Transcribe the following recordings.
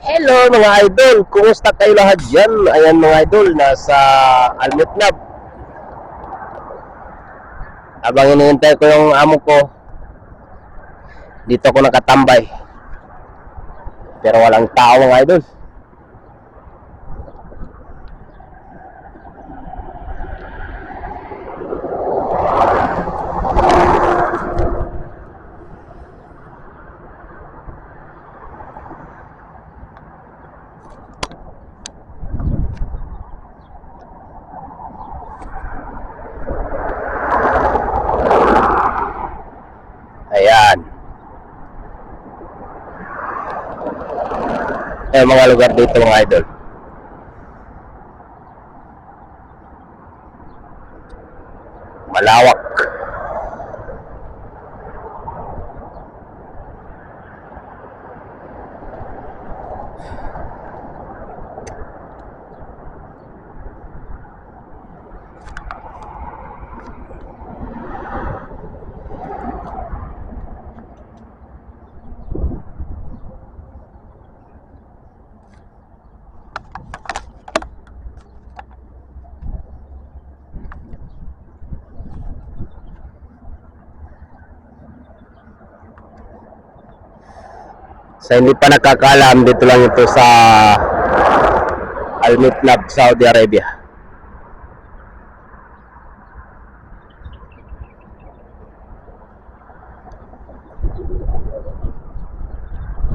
Hello mga idol, kumusta kayo lahat dyan? Ayan mga idol, nasa Almitnab. Habang hinihintay ko yung amo ko, dito ko nakatambay. Pero walang tao mga idol. Ayan. Eh, mga lugar dito mga idol. Malawak. Sa hindi pa nakakaalam, dito lang ito sa Al Mitlab, Saudi Arabia.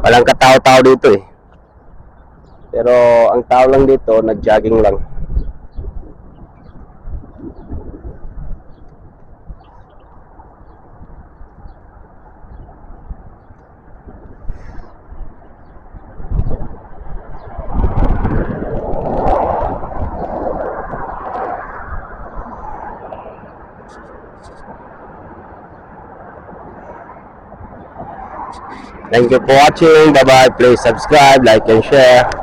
Walang katao-tao dito eh. Pero ang tao lang dito, nag-jogging lang. Thank you for watching. Bye-bye. Please subscribe, like, and share.